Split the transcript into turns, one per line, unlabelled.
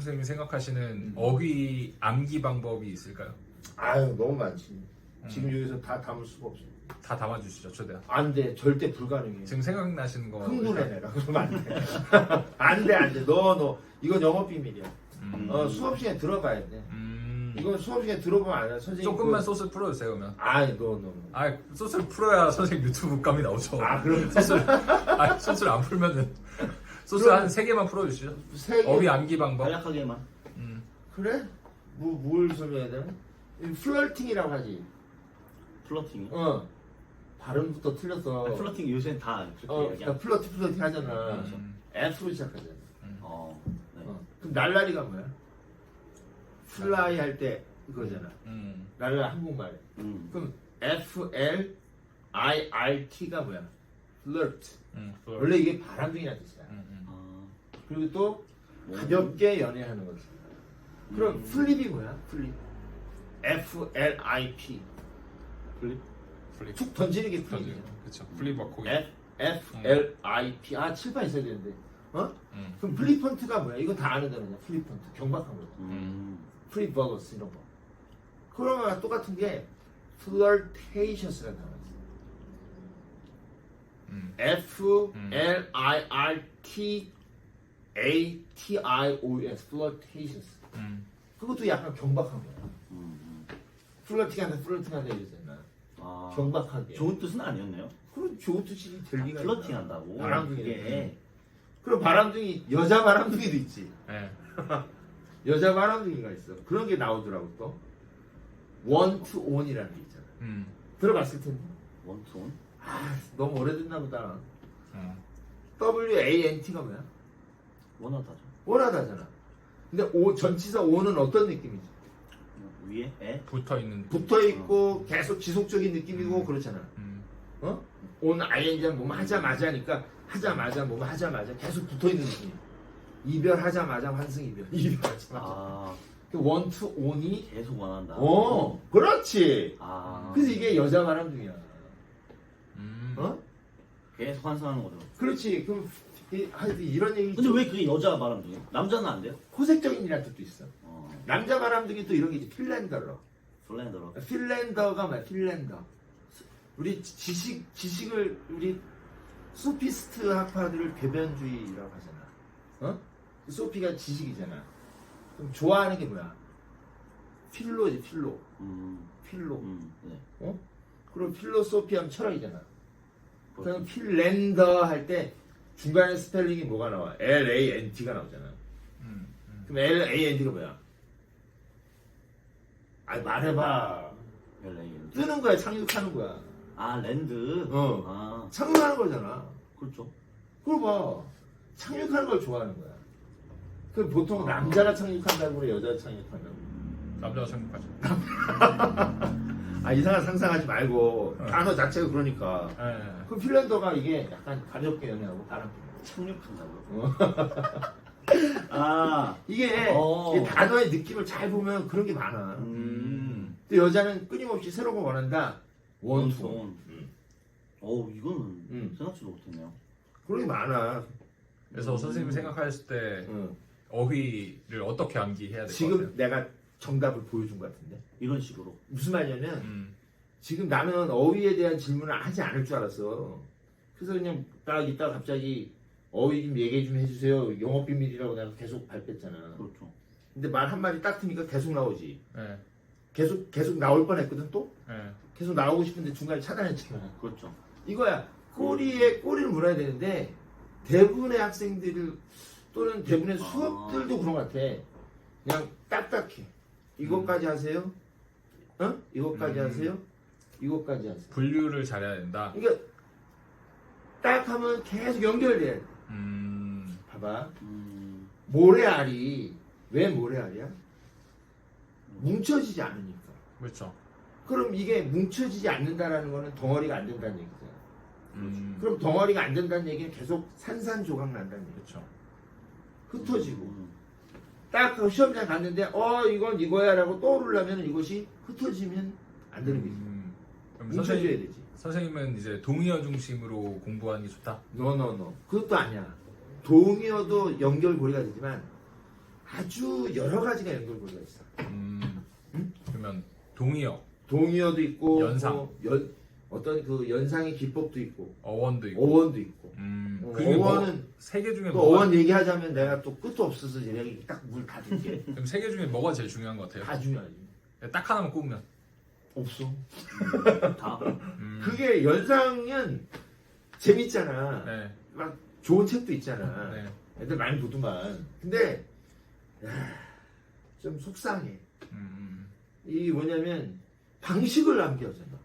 선생님이 생각하시는 어휘 암기 방법이 있을까요?
아유 너무 많지.
음.
지금 여기서 다 담을 수가 없어.
다 담아주시죠 최대한.
안 돼, 절대 불가능해.
지금 생각나시는 거.
흥분해 내가 그러면 안 돼. 안 돼, 안 돼. 너, 너. 이건 영업 비밀이야.
음.
어, 수업 시간에 들어봐야 돼.
음.
이건 수업 시간에 들어보면 안 돼. 선생님.
조금만
그...
소스 풀어주세요 그러면.
아이, 너, 너. 너.
아 소스를 풀어야 선생님 유튜브 감이 나오죠.
아, 그럼
소스를 아 소스를 안 풀면은 소스
그럼-
한 세 개만 풀어주시죠.
세 개.
어휘 암기 방법.
간략하게만.
음.
그래? 뭐, 뭘 설명해야 되나? 이 플러팅이라고 하지.
플러팅이.
어. 발음부터 틀렸어.
아, 플러팅 요새는 다 그렇게
어,
이야기하
그러니까 플러팅, 플러팅 하잖아.
음.
F로 시작하잖아.
어. 네.
어. 그럼 날라리가 뭐야? 플라이 할 때 그거잖아.
음.
날라 한국말에.
음.
그럼 F L I R T가 뭐야? Flirt.
음.
원래 이게 바람둥이라는 뜻이야.
음, 음.
아.
그리고 또
뭐,
가볍게 연애하는 거지. 그럼
음.
플립이 뭐야? 플립. F L I P.
플립.
플립.
툭 던지는 게. 플립이야.
그렇죠. 플립 워크.
F F
음.
L I P. 아 칠판 있어야 되는데. 어?
음.
그럼 플리펀트가 뭐야? 이거 다 아는 단어냐? 플리펀트. 경박한 거.
음.
프리버거스 이런 거. 그런 거랑 똑같은 게 있어.
음.
F
음.
L I R T A T I O S flirtatious.
음.
그것도 약간 경박한 거야.
음.
플러팅한다, 플러팅한다 이러잖아.
아.
경박하게.
좋은 뜻은 아니었네요.
그럼 좋은 뜻이 될 리가
플러팅
있나?
한다고.
바람둥이.
그게
그럼 바람둥이 여자 바람둥이도 있지.
네.
여자 바람둥이가 있어. 그런 게 나오더라고 또. to own이라는 게 있잖아.
음.
들어봤을 텐데.
원톤.
아, 너무 오래됐나 보다.
어.
W A N T가 뭐야?
원하다죠.
원하다잖아. 근데 오 전치사 오는 어떤 느낌이지?
위에 에.
붙어 있는.
붙어 있고 계속 지속적인 느낌이고
음.
그렇잖아.
음.
어? 온 ING는 뭐뭐 하자마자 하니까 하자마자 뭐뭐 하자마자 계속 붙어 있는 느낌. 이별하자마자 환승 이별. 이별하자마자.
아.
원투 온이
계속 원한다.
어, 그렇지.
아.
그래서 이게 여자 바람둥이야.
계속 환상하는 거죠.
그렇지. 그럼 이, 하여튼 이런 얘기
근데 왜 그게 여자 바람둥이에요? 남자는 안 돼요?
호색적인이라는 뜻도 있어.
어.
남자 바람둥이 또 이런 게 있지. 핀란더러.
플랜더로.
핀란더가 뭐야? 핀란더. 우리 지식 지식을 우리 소피스트 학파들을 배변주의라고 하잖아. 어? 그 소피가 지식이잖아. 그럼 좋아하는 게 뭐야? 필로지 필로.
음.
필로.
음. 네.
어? 그럼 필로소피 하면 철학이잖아. 그럼
그렇죠.
필랜더 할 때 중간에 스펠링이 뭐가 나와? L A N T가 나오잖아.
음. 음.
그럼 L A N T가 뭐야? 아 말해봐. 뜨는 거야, 착륙하는 거야.
아 랜드.
어.
아
착륙하는 거잖아.
그렇죠.
그걸 봐. 착륙하는 걸 좋아하는 거야. 그 보통 남자가 착륙한다고 그래, 여자가 착륙한다고.
남자가 생각하죠.
아, 이상한 상상하지 말고,
어.
단어 자체가 그러니까.
네.
그 핀란더가 이게 약간 가볍게 연애하고 바람 피고.
착륙한다고요? 아.
이게
어.
이 단어의 느낌을 잘 보면 그런 게 많아.
음.
또 여자는 끊임없이 새로운 걸 원한다. 원투.
원투. 어 이거는
음.
생각지도 못했네요.
그런 게 많아.
그래서 선생님이 생각하실 때
응.
어휘를 어떻게 암기해야 될것
지금
같아요?
내가 정답을 보여준 것 같은데.
이런 식으로.
무슨 말이냐면,
음.
지금 나는 어휘에 대한 질문을 하지 않을 줄 알았어. 그래서 그냥 딱 이따 갑자기 어휘 좀 얘기 좀 해주세요. 영업 비밀이라고 내가 계속 발표했잖아.
그렇죠.
근데 말 한마디 딱 트니까 계속 나오지.
네.
계속, 계속 나올 뻔 했거든 또?
네.
계속 나오고 싶은데 중간에 차단했잖아.
그렇죠.
이거야. 꼬리에 꼬리를 물어야 되는데 대부분의 학생들 또는 대부분의
아.
수업들도 그런 것 같아. 그냥 딱딱해. 이것까지 하세요? 어? 이것까지
음.
하세요? 이것까지 하세요.
분류를 잘해야 된다.
그러니까 딱 하면 계속 연결돼야 돼.
음.
봐봐.
음.
모래알이 왜 모래알이야? 뭉쳐지지 않으니까.
그렇죠.
그럼 이게 뭉쳐지지 않는다라는 거는 덩어리가 안 된다는 얘기잖아.
음.
그럼 덩어리가 안 된다는 얘기는 계속 산산조각 난다는 얘기.
그렇죠.
흩어지고
음.
딱 그 시험장 갔는데 어 이건 이거야라고 떠오르려면 이것이 흩어지면 안 되는 거지.
음. 그럼
뭉쳐져야
선생님,
되지.
선생님은 이제 동의어 중심으로 공부하는 게 좋다.
노노노 그것도 아니야. 동의어도 연결고리가 되지만 아주 여러 가지가 연결고리가 있어.
음.
응?
그러면 동의어,
동의어도 있고
연상.
뭐 연, 어떤 그 연상의 기법도 있고
어원도 있고.
어원도 있고
음.
어,
그중에 뭐,
어원은
세개 중에
또
뭐가
어원 얘기하자면 내가 또 끝도 없어서 얘기 딱물 다 줄게
그럼 세 개 중에 뭐가 제일 중요한 것 같아요?
다 중요하지
딱 하나만 꼽으면.
없어
다.
음.
그게 연상은 재밌잖아
네.
막 좋은 책도 있잖아
네.
애들 많이 보더만 근데 야, 좀 속상해
음.
이 뭐냐면 방식을 남겨잖아